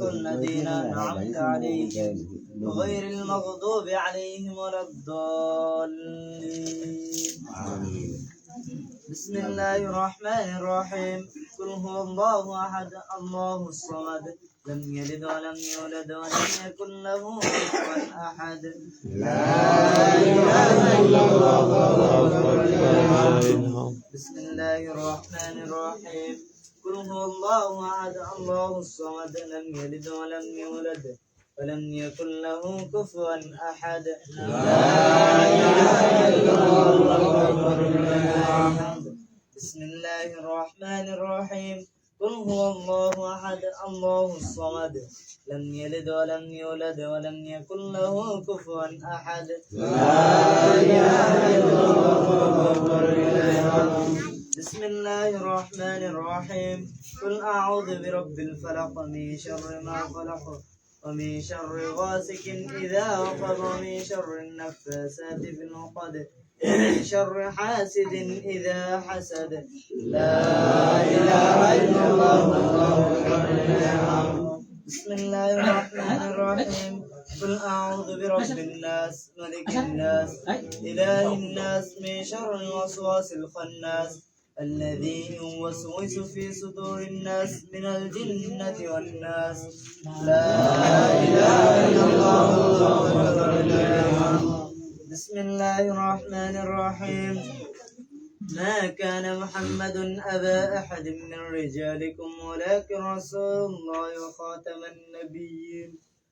الذين أنعمت عليهم غير المغضوب عليهم ولا الضالين. بسم الله الرحمن الرحيم. قل هو الله أحد الله الصمد. لم يلد ولم يولد ولم يكن له كفوا أحد. بسم الله الرحمن الرحيم. قل هو الله أحد الله الصمد لم يلد ولم يولد ولم يكن له كفوا أحد. بسم الله الرحمن الرحيم. قل هو الله أحد الله الصمد لم يلد ولم يولد ولم يكن له كفوا أحد. بسم الله الرحمن الرحيم. قل أعوذ برب الفلق من شر ما خلق ومن شر غاسق إذا وقب ومن شر النفاسات في العقد ومن شر حاسد إذا حسد. لا إله إلا الله بسم الله الرحمن الرحيم. قل أعوذ برب الناس ملك الناس إله الناس من شر الوسواس الخناس. الذي يوسوس في صدور الناس من الجنة والناس. لا إله إلا الله بسم الله الرحمن الرحيم. ما كان محمد أبا أحد من رجالكم ولكن رسول الله وخاتم النبيين.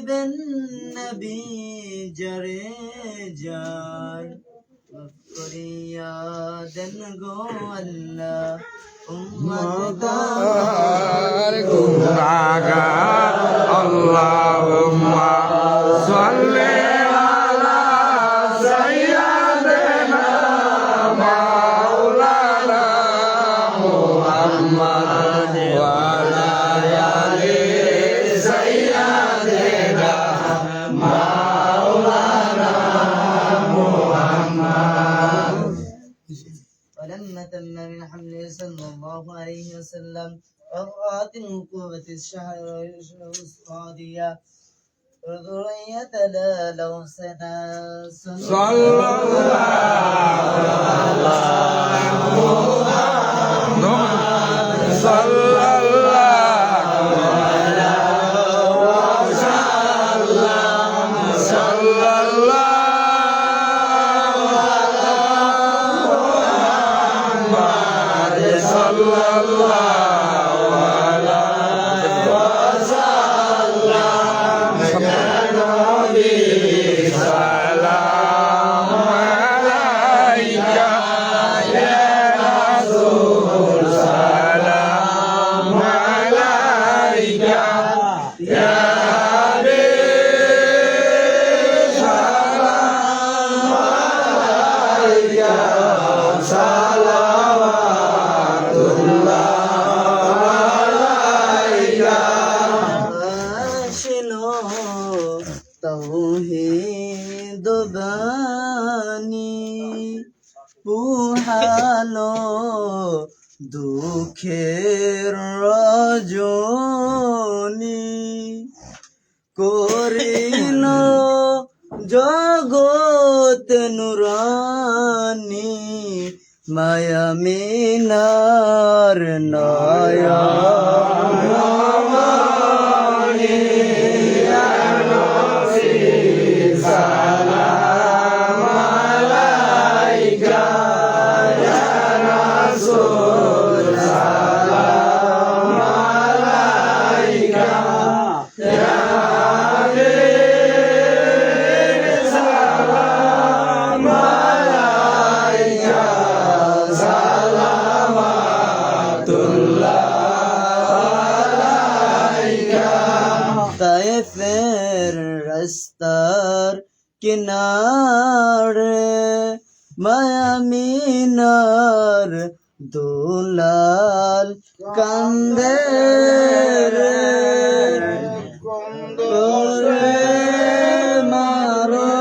দিবেন নবী জরে যার করিয়া দেন গো আল্লাহ উম্মতার গুনাহগার আল্লাহুম্মা সাল্লি من حمله صلى الله عليه وسلم وقعت القوة الشهر الصادية وذرية لا لو سنا صلى الله صلى দুঃখের রজনী করিল জগত নুরানি মায়ামিনার নয়া কিনারে মায়ামিনার দুলাল কান্দে রে। মারো।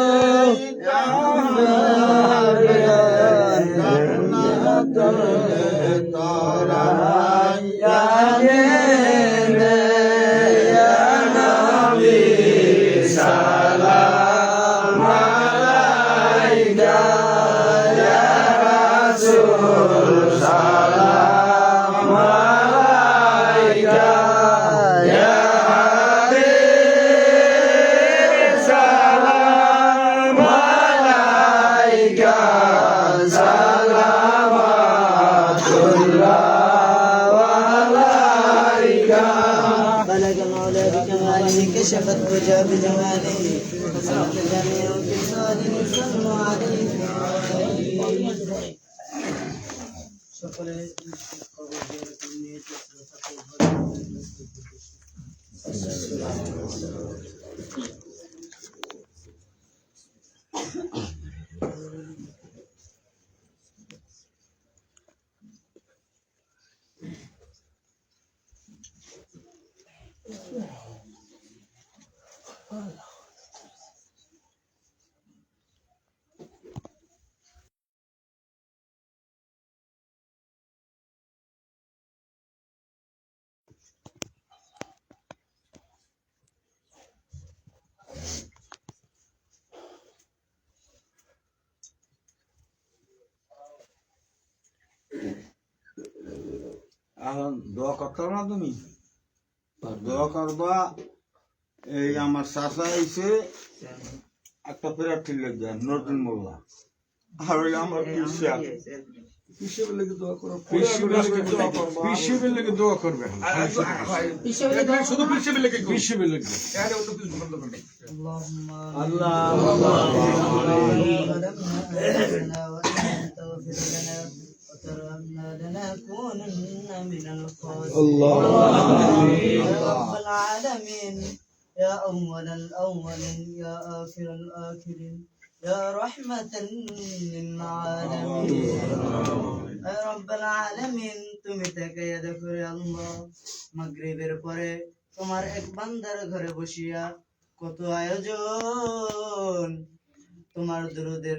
كشف الدجى بجماله فسلك جميع خصاله صلوا عليه সকলে এখন দোয়া করতে না তুমি? দোয়া করবা এই আমার চাষা এসে একটা ফেরার ঠিক লাগবে নতুন মোল্লা। আর ওই আমার পিসা হিসেবে الخاسرين يا رب العالمين يا أول الأولين يا آخر الآخرين يا رحمة للعالمين يا رب العالمين তুমি তাকাইয়া দেখো রে আল্লাহ মাগরিবের পরে তোমার এক বান্দার ঘরে বসিয়া কত আয়োজন তোমার দুরুদের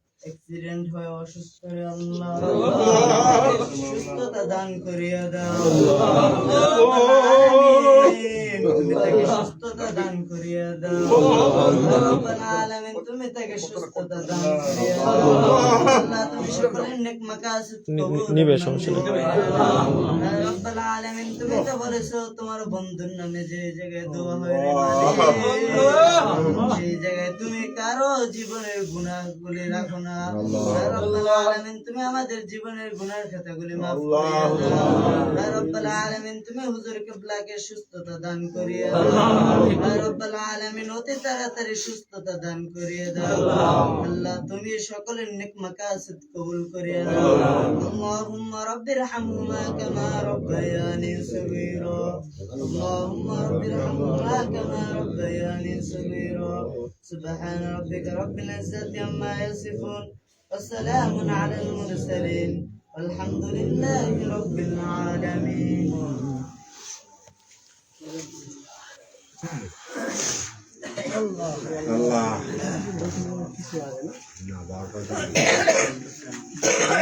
অ্যাক্সিডেন্ট হয়ে অসুস্থ হয়ে আল্লাহ। সুস্থতা দান করিয়া দাও। তুমি তাকে সুস্থতা দান করিয়া দাও রব্বাল আলামিন তুমি তাকে সুস্থতা দান করিয়া তুমি সকলের নেক মাকাসিদ নিবে সমস্যা রব্বাল আলামিন তুমি তো বলেছ তোমার বন্ধুর নামে যে জায়গায় দোয়া হয় সেই জায়গায় তুমি কারও জীবনের গুনাহগুলি রাখো না রব্বাল আলামিন তুমি আমাদের জীবনের গুনার খাতাগুলি মাফ করিয়া দাও রব্বাল আলামিন তুমি হুজুর কিবলাকে সুস্থতা দান করিয়া দাও রব্বাল আলামিন অতি তাড়াতাড়ি সুস্থতা দান করিয়া দাও আল্লাহ তুমি সকলের নেক মাকাসিদ কবুল করিয়া দাও اللهم رب ارحمهما كما ربياني صغيرا اللهم رب ارحمهما كما ربياني صغيرا سبحان ربك رب العزة عما يصفون وسلام على المرسلين والحمد لله رب العالمين আল্লাহ। না বারোটা